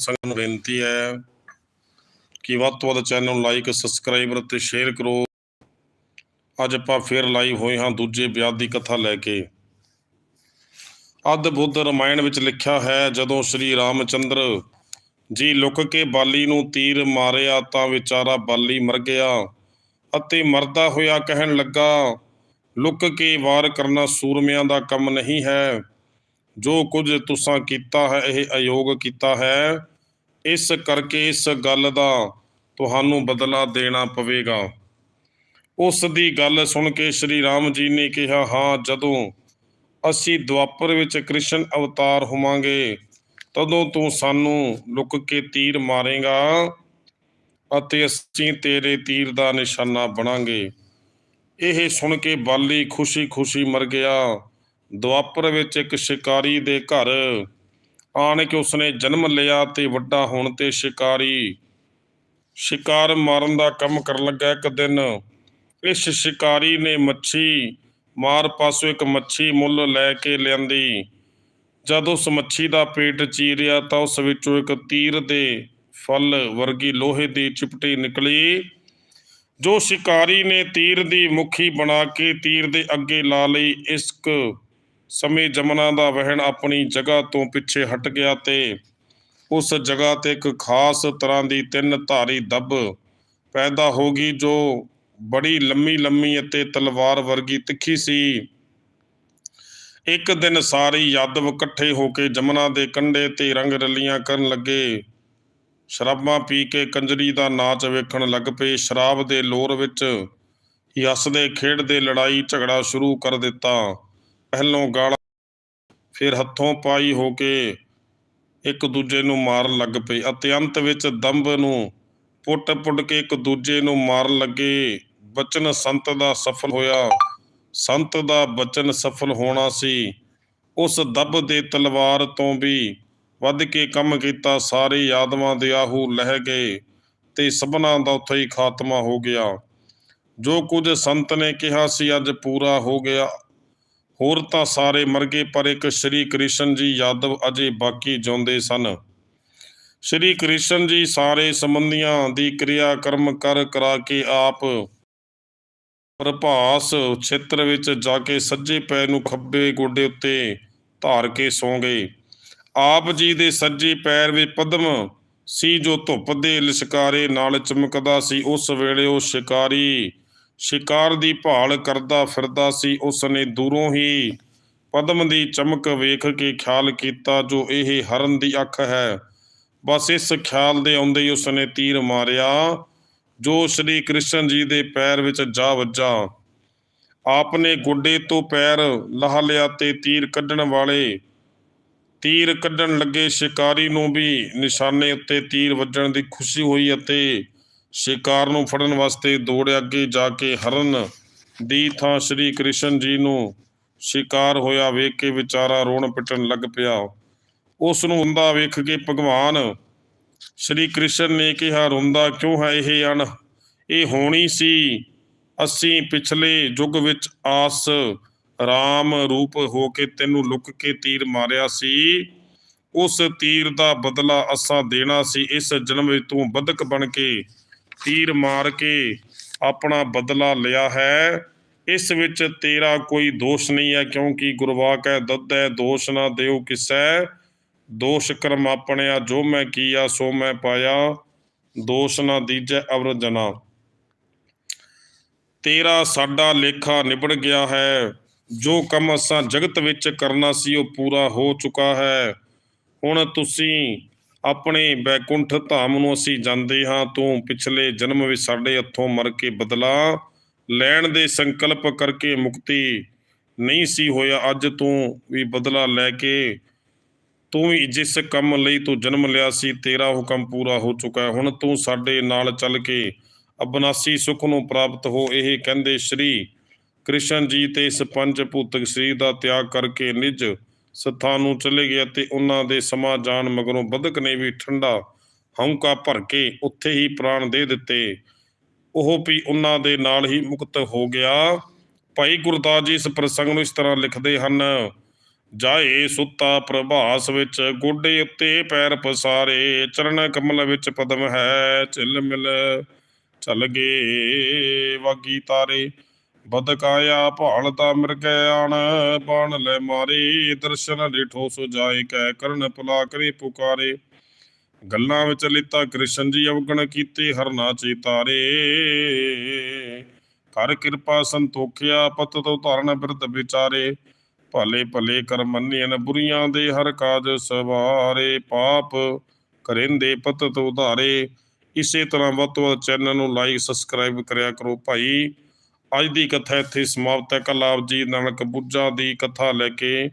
ਸੰਗਤ ਨੂੰ ਬੇਨਤੀ ਹੈ ਕਿ ਵੱਧ ਤੋਂ ਵੱਧ ਚੈਨਲ ਨੂੰ ਲਾਈਕ ਸਬਸਕ੍ਰਾਈਬ ਅਤੇ ਸ਼ੇਅਰ ਕਰੋ। ਅੱਜ ਆਪਾਂ ਫੇਰ ਲਾਈਵ ਹੋਏ ਹਾਂ ਦੂਜੇ ਵਿਆਹ ਦੀ ਕਥਾ ਲੈ ਕੇ। ਅੱਧ ਬੁੱਧ ਰਮਾਇਣ ਵਿੱਚ ਲਿਖਿਆ ਹੈ, ਜਦੋਂ ਸ਼੍ਰੀ ਰਾਮਚੰਦਰ ਜੀ ਲੁਕ ਕੇ ਬਾਲੀ ਨੂੰ ਤੀਰ ਮਾਰਿਆ ਤਾਂ ਵਿਚਾਰਾ ਬਾਲੀ ਮਰ ਗਿਆ ਅਤੇ ਮਰਦਾ ਹੋਇਆ ਕਹਿਣ ਲੱਗਾ, ਲੁਕ ਕੇ ਵਾਰ ਕਰਨਾ ਸੂਰਮਿਆਂ ਦਾ ਕੰਮ ਨਹੀਂ ਹੈ। ਜੋ ਕੁਝ ਤੁਸਾਂ ਕੀਤਾ ਹੈ, ਇਹ ਅਯੋਗ ਕੀਤਾ ਹੈ। ਇਸ ਕਰਕੇ ਇਸ ਗੱਲ ਦਾ ਤੁਹਾਨੂੰ ਬਦਲਾ ਦੇਣਾ ਪਵੇਗਾ। ਉਸ ਦੀ ਗੱਲ ਸੁਣ ਕੇ ਸ਼੍ਰੀ ਰਾਮ ਜੀ ਨੇ ਕਿਹਾ, ਹਾਂ, ਜਦੋਂ ਅਸੀਂ ਦੁਆਪਰ ਵਿੱਚ ਕ੍ਰਿਸ਼ਨ ਅਵਤਾਰ ਹੋਵਾਂਗੇ, ਤਦੋਂ ਤੂੰ ਸਾਨੂੰ ਲੁੱਕ ਕੇ ਤੀਰ ਮਾਰੇਗਾ ਅਤੇ ਅਸੀਂ ਤੇਰੇ ਤੀਰ ਦਾ ਨਿਸ਼ਾਨਾ ਬਣਾਂਗੇ। ਇਹ ਸੁਣ ਕੇ ਬਾਲੀ ਖੁਸ਼ੀ-ਖੁਸ਼ੀ ਮਰ ਗਿਆ। ਦੁਆਪਰ ਵਿੱਚ ਇੱਕ ਸ਼ਿਕਾਰੀ ਦੇ ਘਰ ਆਣ ਕੇ ਉਸਨੇ ਜਨਮ ਲਿਆ ਤੇ ਵੱਡਾ ਹੋਣ ਤੇ ਸ਼ਿਕਾਰੀ, ਸ਼ਿਕਾਰ ਮਾਰਨ ਦਾ ਕੰਮ ਕਰਨ ਲੱਗਾ ਇੱਕ ਦਿਨ। ਇਸ ਸ਼ਿਕਾਰੀ ਨੇ ਮੱਛੀ ਮਾਰ ਪਾਸੋਂ ਇੱਕ ਮੱਛੀ ਮੁੱਲ ਲੈ ਕੇ ਲਿਆਂਦੀ। ਜਦ ਉਸ ਮੱਛੀ ਦਾ ਪੇਟ ਚੀਰਿਆ ਤਾਂ ਉਸ ਵਿੱਚੋਂ ਇੱਕ ਤੀਰ ਦੇ ਫਲ ਵਰਗੀ ਲੋਹੇ ਦੀ ਚਿਪਟੀ ਨਿਕਲੀ। ਜੋ ਸ਼ਿਕਾਰੀ ਨੇ ਤੀਰ ਦੀ ਮੁਖੀ ਬਣਾ ਕੇ ਤੀਰ ਦੇ ਅੱਗੇ ਲਾ ਲਈ, ਇਸਕ ਸਮੇਂ ਜਮਨਾ ਦਾ ਵਹਿਣ ਆਪਣੀ ਜਗ੍ਹਾ ਤੋਂ ਪਿੱਛੇ ਹਟ ਗਿਆ ਤੇ ਉਸ ਜਗ੍ਹਾ ਤੇ ਇੱਕ ਖਾਸ ਤਰ੍ਹਾਂ ਦੀ ਤਿੰਨ ਧਾਰੀ ਦੱਬ ਪੈਦਾ ਹੋ ਗਈ ਜੋ ਬੜੀ ਲੰਮੀ ਲੰਮੀ ਅਤੇ ਤਲਵਾਰ ਵਰਗੀ ਤਿੱਖੀ ਸੀ। ਇੱਕ ਦਿਨ ਸਾਰੇ ਯਾਦਵ ਇਕੱਠੇ ਹੋ ਕੇ ਜਮਨਾ ਦੇ ਕੰਢੇ ਤੇ ਰੰਗ ਰਲੀਆਂ ਕਰਨ ਲੱਗੇ। ਸ਼ਰਾਬਾਂ ਪੀ ਕੇ ਕੰਜਰੀ ਦਾ ਨਾਚ ਵੇਖਣ ਲੱਗ ਪਏ। ਸ਼ਰਾਬ ਦੇ ਲੋਰ ਵਿੱਚ ਹੀ ਹੱਸਦੇ ਖੇਡਦੇ ਲੜਾਈ ਝਗੜਾ ਸ਼ੁਰੂ ਕਰ ਦਿੱਤਾ। ਪਹਿਲੋਂ ਗਾਲਾਂ ਫਿਰ ਹੱਥੋਂ ਪਾਈ ਹੋ ਕੇ ਇੱਕ ਦੂਜੇ ਨੂੰ ਮਾਰਨ ਲੱਗ ਪਏ ਅਤੇ ਅੰਤ ਵਿੱਚ ਦੰਭ ਨੂੰ ਪੁੱਟ-ਪੁੱਟ ਕੇ ਇੱਕ ਦੂਜੇ ਨੂੰ ਮਾਰਨ ਲੱਗੇ। ਬਚਨ ਸੰਤ ਦਾ ਸਫਲ ਹੋਇਆ। ਸੰਤ ਦਾ ਬਚਨ ਸਫਲ ਹੋਣਾ ਸੀ। ਉਸ ਦੱਬ ਦੇ ਤਲਵਾਰ ਤੋਂ ਵੀ ਵੱਧ ਕੇ ਕੰਮ ਕੀਤਾ। ਸਾਰੇ ਯਾਦਵਾਂ ਦੇ ਆਹੂ ਲਹਿ ਗਏ ਤੇ ਸਭਨਾਂ ਦਾ ਉੱਥੇ ਹੀ ਖਾਤਮਾ ਹੋ ਗਿਆ। ਜੋ ਕੁਝ ਸੰਤ ਨੇ ਕਿਹਾ ਸੀ, ਅੱਜ ਪੂਰਾ ਹੋ ਗਿਆ। ਹੋਰ ਤਾਂ ਸਾਰੇ ਮਰ ਗਏ, ਪਰ ਇੱਕ ਸ਼੍ਰੀ ਕ੍ਰਿਸ਼ਨ ਜੀ ਯਾਦਵ ਅਜੇ ਬਾਕੀ ਜਿਉਂਦੇ ਸਨ। ਸ਼੍ਰੀ ਕ੍ਰਿਸ਼ਨ ਜੀ ਸਾਰੇ ਸੰਬੰਧੀਆਂ ਦੀ ਕਿਰਿਆ ਕਰਮ ਕਰ ਕਰਾ ਕੇ ਆਪ ਪ੍ਰਭਾਸ ਛੇਤਰ ਵਿੱਚ ਜਾ ਕੇ ਸੱਜੇ ਪੈਰ ਨੂੰ ਖੱਬੇ ਗੋਡੇ ਉੱਤੇ ਧਾਰ ਕੇ ਸੌਂ ਗਏ। ਆਪ ਜੀ ਦੇ ਸੱਜੇ ਪੈਰ ਵਿੱਚ ਪਦਮ ਸੀ ਜੋ ਧੁੱਪ ਦੇ ਲਿਸ਼ਕਾਰੇ ਨਾਲ ਚਮਕਦਾ ਸੀ। ਉਸ ਵੇਲੇ ਉਹ ਸ਼ਿਕਾਰੀ ਸ਼ਿਕਾਰ ਦੀ ਭਾਲ ਕਰਦਾ ਫਿਰਦਾ ਸੀ ਉਸ ਨੇ ਦੂਰੋਂ ਹੀ ਪਦਮ ਦੀ ਚਮਕ ਵੇਖ ਕੇ ਖਿਆਲ ਕੀਤਾ, ਜੋ ਇਹ ਹਰਨ ਦੀ ਅੱਖ ਹੈ। ਬਸ ਇਸ ਖਿਆਲ ਦੇ ਆਉਂਦੇ ਹੀ ਉਸ ਨੇ ਤੀਰ ਮਾਰਿਆ, ਜੋ ਸ਼੍ਰੀ ਕ੍ਰਿਸ਼ਨ ਜੀ ਦੇ ਪੈਰ ਵਿੱਚ ਜਾ ਵੱਜਾ। ਆਪ ਨੇ ਗੁੱਡੇ ਤੋਂ ਪੈਰ ਲਾਹ ਲਿਆ ਤੇ ਤੀਰ ਕੱਢਣ ਵਾਲੇ ਤੀਰ ਕੱਢਣ ਲੱਗੇ ਸ਼ਿਕਾਰੀ ਨੂੰ ਵੀ ਨਿਸ਼ਾਨੇ ਉੱਤੇ ਤੀਰ ਵੱਜਣ ਦੀ ਖੁਸ਼ੀ ਹੋਈ ਅਤੇ ਸ਼ਿਕਾਰ ਨੂੰ ਫੜਨ ਵਾਸਤੇ ਦੌੜਿਆ ਅੱਗੇ ਜਾ ਕੇ ਹਰਨ ਦੀ ਥਾਂ ਸ਼੍ਰੀ ਕ੍ਰਿਸ਼ਨ ਜੀ ਨੂੰ ਸ਼ਿਕਾਰ ਹੋਇਆ ਵੇਖ ਕੇ ਵਿਚਾਰਾ ਰੋਣ ਪਿੱਟਣ ਲੱਗ ਪਿਆ। ਉਸ ਨੂੰ ਹੁੰਦਾ ਵੇਖ ਕੇ ਭਗਵਾਨ ਸ਼੍ਰੀ ਕ੍ਰਿਸ਼ਨ ਨੇ ਕਿਹਾ, ਰੋਂਦਾ ਕਿਉਂ ਹੈ ਇਹ ਅਣ? ਇਹ ਹੋਣੀ ਸੀ। ਅਸੀਂ ਪਿਛਲੇ ਯੁੱਗ ਵਿੱਚ ਆਸ ਰਾਮ ਰੂਪ ਹੋ ਕੇ ਤੈਨੂੰ ਲੁੱਕ ਕੇ ਤੀਰ ਮਾਰਿਆ ਸੀ। ਉਸ ਤੀਰ ਦਾ ਬਦਲਾ ਅਸਾਂ ਦੇਣਾ ਸੀ। ਇਸ ਜਨਮ ਵਿੱਚ ਤੂੰ ਬਦਕ ਬਣ ਕੇ ਤੀਰ ਮਾਰ ਕੇ ਆਪਣਾ ਬਦਲਾ ਲਿਆ ਹੈ। ਇਸ ਵਿੱਚ ਤੇਰਾ ਕੋਈ ਦੋਸ਼ ਨਹੀਂ ਹੈ, ਕਿਉਂਕਿ ਗੁਰਵਾਕ ਹੈ ਦੱਦ ਹੈ, ਦੋਸ਼ ਨਾ ਦਿਓ ਕਿਸੈ। ਦੋਸ਼ ਕਰਮ ਆਪਣਿਆ, ਜੋ ਮੈਂ ਕੀਆ, ਸੋ ਮੈਂ ਪਾਇਆ। ਦੋਸ਼ ਨਾ ਦੀਜੈ ਅਵਰ ਜਨਾ। ਤੇਰਾ ਸਾਡਾ ਲੇਖਾ ਨਿਬੜ ਗਿਆ ਹੈ। ਜੋ ਕੰਮ ਅਸਾਂ ਜਗਤ ਵਿੱਚ ਕਰਨਾ ਸੀ, ਉਹ ਪੂਰਾ ਹੋ ਚੁੱਕਾ ਹੈ। ਹੁਣ ਤੁਸੀਂ ਆਪਣੇ ਬੈਕੁੰਠ ਧਾਮ ਨੂੰ ਅਸੀਂ ਜਾਂਦੇ ਹਾਂ, ਤੂੰ ਪਿਛਲੇ ਜਨਮ ਵਿੱਚ ਸਾਡੇ ਹੱਥੋਂ ਮਰ ਕੇ ਬਦਲਾ ਲੈਣ ਦੇ ਸੰਕਲਪ ਕਰਕੇ ਮੁਕਤੀ ਨਹੀਂ ਸੀ ਹੋਇਆ, ਅੱਜ ਤੂੰ ਵੀ ਬਦਲਾ ਲੈ ਕੇ, ਤੂੰ ਵੀ ਜਿਸ ਕੰਮ ਲਈ ਤੂੰ ਜਨਮ ਲਿਆ ਸੀ, ਤੇਰਾ ਹੁਕਮ ਪੂਰਾ ਹੋ ਚੁੱਕਾ ਹੈ। ਹੁਣ ਤੂੰ ਸਾਡੇ ਨਾਲ ਚੱਲ ਕੇ ਅਬਨਾਸੀ ਸੁਖ ਨੂੰ ਪ੍ਰਾਪਤ ਹੋ। ਇਹ ਕਹਿੰਦੇ ਸ਼੍ਰੀ ਕ੍ਰਿਸ਼ਨ ਜੀ ਤੇ ਇਸ ਪੰਜ ਭੂਤਕ ਸਰੀਰ ਦਾ ਤਿਆਗ ਕਰਕੇ ਨਿਜ ਸਥਾਨ ਨੂੰ ਚਲੇ ਗਏ ਅਤੇ ਉਹਨਾਂ ਦੇ ਸਮਾ ਜਾਣ ਮਗਰੋਂ ਬਦਕ ਨੇ ਵੀ ਠੰਡਾ ਹੌਂਕਾ ਭਰ ਕੇ ਉੱਥੇ ਹੀ ਪ੍ਰਾਣ ਦੇ ਦਿੱਤੇ। ਉਹ ਵੀ ਉਹਨਾਂ ਦੇ ਨਾਲ ਹੀ ਮੁਕਤ ਹੋ ਗਿਆ। ਭਾਈ ਗੁਰਦਾਸ ਜੀ ਇਸ ਪ੍ਰਸੰਗ ਨੂੰ ਇਸ ਤਰ੍ਹਾਂ ਲਿਖਦੇ ਹਨ, ਜਾਏ ਸੁੱਤਾ ਪ੍ਰਭਾਸ ਵਿੱਚ ਗੋਡੇ ਉੱਤੇ ਪੈਰ ਪਸਾਰੇ, ਚਰਨ ਕਮਲ ਵਿੱਚ ਪਦਮ ਹੈ ਚਿਲ ਮਿਲ ਚੱਲ ਗਏ ਵਾਗੀ ਤਾਰੇ। ਬਦਕਾਇਆ ਭਾਲਤਾ ਮਿਰਗੈ ਆਣ, ਬਾਣ ਲੈ ਮਾਰੇ, ਦਰਸ਼ਨ ਡਿਠੋ ਸੋ ਕੈ ਕਰਨ ਪੁਲਾ ਕਰੇ ਪੁਕਾਰੇ। ਗੱਲਾਂ ਵਿੱਚ ਲਿੱਤਾ ਕ੍ਰਿਸ਼ਨ ਜੀ ਅਵਗਣ ਕੀਤੇ ਹਰਨਾ ਚੇਤਾਰੇ। ਕਰ ਕਿਰਪਾ ਸੰਤੋਖਿਆ, ਪਤ ਤੋਂ ਧਾਰਨ ਬਿਰਧ ਵਿਚਾਰੇ। ਭਲੇ ਭਲੇ ਕਰ ਮੰਨਿਆਨ ਬੁਰੀਆਂ ਦੇ ਹਰ ਕਾਜ ਸਵਾਰੇ। ਪਾਪ ਕਰਿੰਦੇ ਪਤ ਤੋਂ ਉਧਾਰੇ ਇਸੇ ਤਰ੍ਹਾਂ ਵੱਧ ਤੋਂ ਵੱਧ ਚੈਨਲ ਨੂੰ ਲਾਈਕ ਸਬਸਕ੍ਰਾਈਬ ਕਰਿਆ ਕਰੋ ਭਾਈ। ਅੱਜ ਦੀ ਕਥਾ ਇੱਥੇ ਸਮਾਪਤ ਹੈ। ਕੱਲ ਆਪ ਜੀ ਨਾਨਕ ਬੁੱਝਾ ਦੀ ਕਥਾ ਲੈ ਕੇ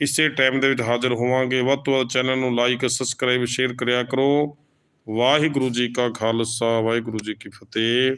ਇਸੇ ਟਾਈਮ ਦੇ ਵਿੱਚ ਹਾਜ਼ਰ ਹੋਵਾਂਗੇ। ਵੱਧ ਤੋਂ ਵੱਧ ਚੈਨਲ ਨੂੰ ਲਾਈਕ ਸਬਸਕ੍ਰਾਈਬ ਸ਼ੇਅਰ ਕਰਿਆ ਕਰੋ। ਵਾਹਿਗੁਰੂ ਜੀ ਕਾ ਖਾਲਸਾ, ਵਾਹਿਗੁਰੂ ਜੀ ਕੀ ਫਤਿਹ।